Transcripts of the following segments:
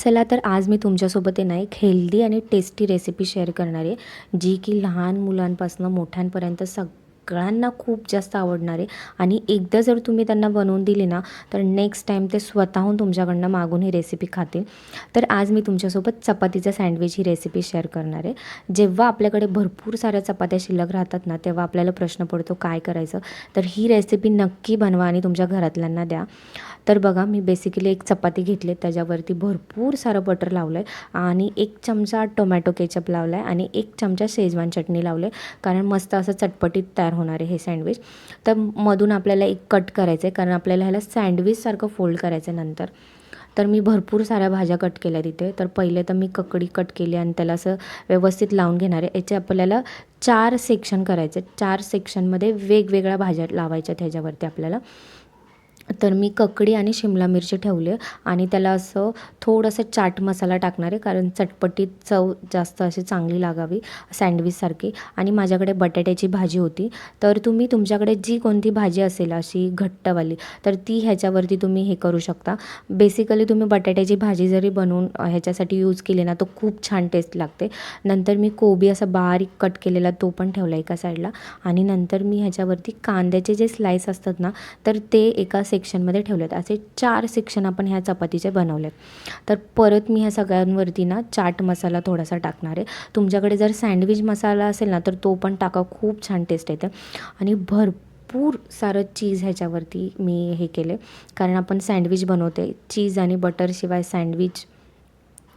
चला तर आज मी तुमच्यासोबत आहे ना एक हेल्दी आणि टेस्टी रेसिपी शेअर करणार आहे जी की लहान मुलांपासून मोठ्यांपर्यंत सग सगळ्यांना खूप जास्त आवडणार आहे. आणि एकदा जर तुम्ही त्यांना बनवून दिली ना तर नेक्स्ट टाईम ते स्वतःहून तुमच्याकडनं मागून ही रेसिपी खातील. तर आज मी तुमच्यासोबत चपातीचं सँडविच ही रेसिपी शेअर करणार आहे. जेव्हा आपल्याकडे भरपूर साऱ्या चपात्या शिल्लक राहतात ना तेव्हा आपल्याला प्रश्न पडतो काय करायचं? तर ही रेसिपी नक्की बनवा आणि तुमच्या घरातल्यांना द्या. तर बघा मी बेसिकली एक चपाती घेतली त्याच्यावरती भरपूर सारं बटर लावलं आहे आणि एक चमचा टोमॅटो केचप लावला आहे आणि एक चमचा शेजवान चटणी लावलं आहे कारण मस्त असं चटपटीत तयार होणार आहे हे सँडविच. तर मधून आपल्याला एक कट करायचं आहे कारण आपल्याला ह्याला सँडविचसारखं फोल्ड करायचं आहे नंतर. तर मी भरपूर साऱ्या भाज्या कट केल्या तिथे. तर पहिले तर मी ककडी कट केली आणि त्याला असं व्यवस्थित लावून घेणार आहे. याचे आपल्याला चार सेक्शन करायचे चार सेक्शनमध्ये वेगवेगळ्या भाज्या लावायच्या ह्याच्यावरती आपल्याला. तर मी ककडी आणि शिमला मिरची ठेवली आणि त्याला असं थोडंसं चाट मसाला टाकणार आहे कारण चटपटीत चव जास्त अशी चांगली लागावी सँडविचसारखी आणि माझ्याकडे बटाट्याची भाजी होती. तर तुम्ही तुमच्याकडे जी कोणती भाजी असेल अशी घट्टवाली तर ती ह्याच्यावरती तुम्ही हे करू शकता. बेसिकली तुम्ही बटाट्याची भाजी जरी बनवून ह्याच्यासाठी यूज केली ना तो खूप छान टेस्ट लागते. नंतर मी कोबी असा बारीक कट केलेला तो पण ठेवला एका साईडला. आणि नंतर मी ह्याच्यावरती कांद्याचे जे स्लाईस असतात ना तर ते एका सेक्शनमध्ये ठेवलेत. असे चार सेक्शन आपण ह्या चपातीचे बनवलेत. तर परत मी ह्या सगळ्यांवरती ना चाट मसाला थोडासा टाकणार आहे. तुमच्याकडे जर सँडविच मसाला असेल ना तर तो पण टाका. खूप छान टेस्ट येते. आणि भरपूर सारं चीज ह्याच्यावरती मी हे केले. कारण आपण सँडविच बनवते चीज आणि बटरशिवाय सँडविच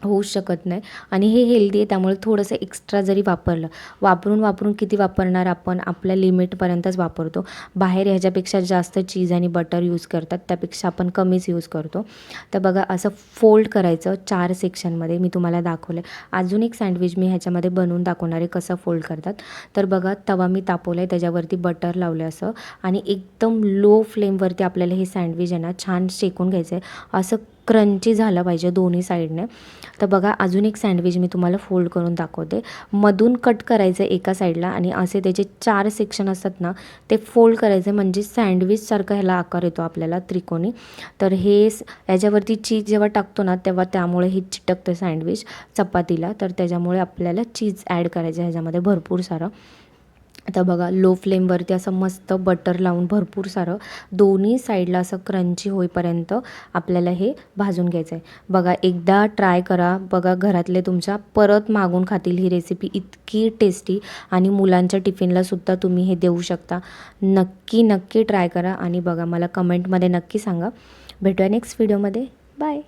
होऊ शकत नाही. आणि हे हेल्दी आहे त्यामुळे थोडंसं एक्स्ट्रा जरी वापरलं वापरून वापरून किती वापरणार आपण? आपल्या लिमिटपर्यंतच वापरतो. बाहेर ह्याच्यापेक्षा जास्त चीज आणि बटर यूज करतात त्यापेक्षा आपण कमीच यूज करतो. तर बघा असं फोल्ड करायचं चार सेक्शनमध्ये मी तुम्हाला दाखवलं आहे अजून एक सँडविच मी ह्याच्यामध्ये बनवून दाखवणार आहे कसं फोल्ड करतात. तर बघा तवा मी तापवला आहे त्याच्यावरती बटर लावलं असं. आणि एकदम लो फ्लेमवरती आपल्याला हे सँडविच आहे ना छान शेकून घ्यायचं आहे असं क्रंची झालं पाहिजे दोन्ही साईडने. तर बघा अजून एक सँडविच मी तुम्हाला फोल्ड करून दाखवते. मधून कट करायचं एका साईडला आणि असे त्याचे चार सेक्शन असतात ना ते फोल्ड करायचे म्हणजे सँडविचसारखा ह्याला आकार येतो आपल्याला त्रिकोणी. तर हे याच्यावरती चीज जेव्हा टाकतो ना तेव्हा त्यामुळे हे चिटकतं सँडविच चपातीला. तर त्याच्यामुळे आपल्याला चीज ॲड करायचं ह्याच्यामध्ये भरपूर सारं. आता बघा लो फ्लेमवरती असं मस्त बटर लावून भरपूर सारं दोन्ही साईडला असं क्रंची होईपर्यंत आपल्याला हे भाजून घ्यायचं आहे बघा एकदा ट्राय करा. बघा घरातले तुमच्या परत मागून खातील ही रेसिपी इतकी टेस्टी आणि मुलांच्या टिफिनलासुद्धा तुम्ही हे देऊ शकता. नक्की नक्की ट्राय करा आणि बघा मला कमेंटमध्ये नक्की सांगा. भेटूया नेक्स्ट व्हिडिओमध्ये बाय